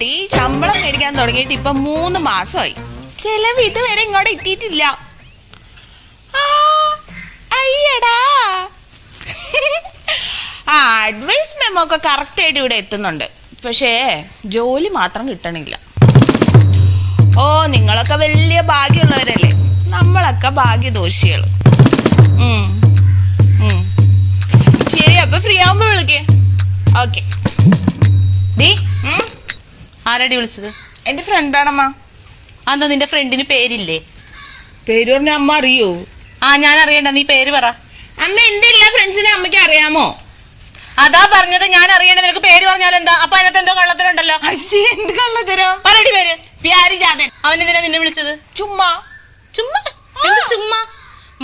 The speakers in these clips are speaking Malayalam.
കുട്ടി ശമ്പളം മേടിക്കാൻ തുടങ്ങിയിട്ട് ഇപ്പൊ മൂന്ന് മാസമായി. ചെലവ് ഇതുവരെ ഇങ്ങോട്ട് എത്തിയിട്ടില്ല. അയ്യടാ. അഡ്വൈസ് മെമ്മോ ഒക്കെ കറക്റ്റ് ആയിട്ട് ഇവിടെ എത്തുന്നുണ്ട്. പക്ഷേ ജോലി മാത്രം കിട്ടണില്ല. ഓ നിങ്ങളൊക്കെ വലിയ ഭാഗ്യമുള്ളവരല്ലേ? നമ്മളൊക്കെ ഭാഗ്യദോഷികൾ. ശരി അപ്പൊ ഫ്രീ ആവുമ്പോ വിളിക്കേ. ഓക്കെ ആരാടി വിളിച്ചത്? എന്റെ ഫ്രണ്ടാണമ്മ. അന്താ നിന്റെ ഫ്രണ്ടിന് പേരില്ലേ? പേര് പറഞ്ഞ അമ്മ അറിയോ? ആ ഞാൻ അറിയണ്ട നീ പേര് പറ. അമ്മ എന്റെ എല്ലാ ഫ്രണ്ട്സിനെ അമ്മയ്ക്ക് അറിയാമോ? അതാ പറഞ്ഞത് ഞാൻ അറിയണ്ട നിനക്ക് പേര് പറഞ്ഞാൽ എന്താ? അപ്പൊ അതിനകത്ത് എന്തോ കള്ളത്തരുണ്ടല്ലോ അശ്ശി, എന്ത് കള്ളത്തരോ? പറയടി പേര്. പ്യാരി ജാതൻ. അവൻ എന്തിനാ നിന്നെ വിളിച്ചത്? ചുമ്മാ. ചുമ്മാ? എന്ത് ചുമ്മാ?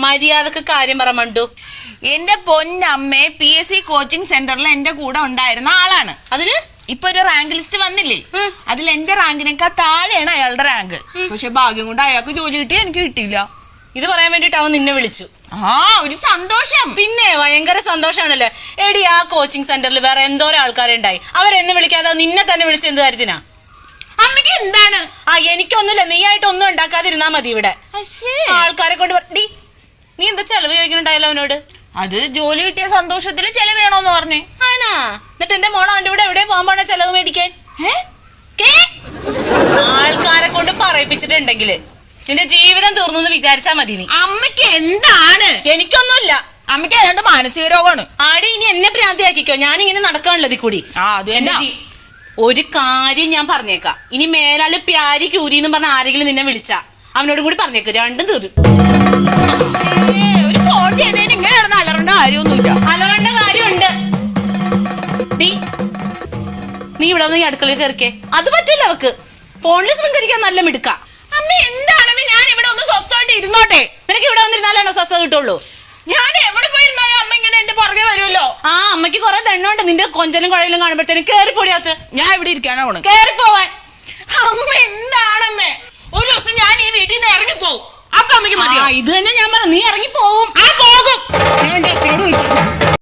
മര്യാദയ്ക്ക് കാര്യം പറ മണ്ടു. എന്റെ പൊന്നമ്മേ പി എസ് സി കോച്ചിങ് സെന്ററിൽ എന്റെ കൂടെ ഉണ്ടായിരുന്ന ആളാണ്. അതിന് ഇപ്പൊ ഒരു റാങ്ക് ലിസ്റ്റ് വന്നില്ലേ. അതിൽ എന്റെ റാങ്കിനേക്കാൾ താഴെയാണ് അയാളുടെ റാങ്ക് പക്ഷെ ഭാഗ്യം കൊണ്ട് അയാൾക്ക് ജോലി കിട്ടി എനിക്ക് കിട്ടിയില്ല. ഇത് പറയാൻ വേണ്ടിട്ട് അവൻ നിന്നെ വിളിച്ചു. ആ ഒരു സന്തോഷം. പിന്നെ ഭയങ്കര സന്തോഷമാണല്ലേ. എടി ആ കോച്ചിങ് സെന്ററിൽ വേറെ എന്തോരം ആൾക്കാരുണ്ടായി അവരെന്ന് വിളിക്കാതെ നിന്നെ തന്നെ വിളിച്ച എന്ത് കാര്യത്തിനാ? അമ്മയ്ക്ക് എന്താണ്? ആ എനിക്കൊന്നുമില്ല. നീ ആയിട്ട് ഒന്നും ഉണ്ടാക്കാതിരുന്നാ മതി ഇവിടെ. ആൾക്കാരെ കൊണ്ട് ഡി നീ എന്താ ചെലവ് ചോദിക്കണുണ്ടായാലോ അവനോട്? അത് ജോലി കിട്ടിയ സന്തോഷത്തിൽ ചെലവേണോന്ന് പറഞ്ഞു. ആണാ? എന്നിട്ട് എന്റെ മോളോ അവന്റെ കൂടെ എവിടെ പോകാൻ പോണ ചെലവ് മേടിക്കാൻ? ആൾക്കാരെ കൊണ്ട് പറയിപ്പിച്ചിട്ടുണ്ടെങ്കിൽ നിന്റെ ജീവിതം തീർന്നു എന്ന് വിചാരിച്ചാ മതി നീ. അമ്മയ്ക്ക് എന്താണ്? എനിക്കൊന്നുമില്ല. അമ്മയ്ക്ക് ഏതാണ്ട് മാനസിക രോഗമാണ്. ആടി ഇനി എന്നെ ഭ്രാന്തിയാക്കിക്കോ ഞാൻ ഇങ്ങനെ നടക്കാനുള്ളത് ഇതിൽ കൂടി ഒരു കാര്യം ഞാൻ പറഞ്ഞേക്കാം. ഇനി മേലാൽ പ്യാരി ക്യൂരി എന്ന് പറഞ്ഞ ആരെങ്കിലും നിന്നെ വിളിച്ചാ അവനോടും കൂടി പറഞ്ഞേക്കും. രണ്ടും തീരും ഒരു ഫോൺ അലറേണ്ട കാര്യമൊന്നുമില്ല. അലവേണ്ട കാര്യമുണ്ട്. നീ ഇവിടെ വന്ന് ഈ അടുക്കളയിൽ കയറിക്കേ. അത് പറ്റൂല അവക്ക്. ഫോണിൽ ശൃംഖരിക്കാൻ നല്ല മിടുക്ക. അമ്മ ഞാൻ ഇവിടെ ഒന്ന് സ്വസ്ഥമായിട്ട് ഇരുന്നോട്ടെ. നിനക്ക് ഇവിടെ വന്നിരുന്നാലാണോ സ്വസ്ഥത കിട്ടുള്ളൂ? ഞാൻ എവിടെ പോയിരുന്നാലും അമ്മ ഇങ്ങനെ എന്റെ പുറകെ വരുമല്ലോ. ആ അമ്മയ്ക്ക് കുറെ ദണ്ണുണ്ട്. നിന്റെ കൊഞ്ചലും കാണുമ്പോഴത്തേനും പൊടിയാത്ത്. ഞാൻ ഇവിടെ ഇരിക്കാനാ പോവാൻ. അമ്മ എന്താണമ്മേ? ഒരു ദിവസം ഞാൻ ഈ വീട്ടിൽ നിന്ന് ഇറങ്ങിപ്പോവും. അപ്പൊ അമ്മയ്ക്ക് ഇത് തന്നെ ഞാൻ പറഞ്ഞു നീ ഇറങ്ങി പോവും ആ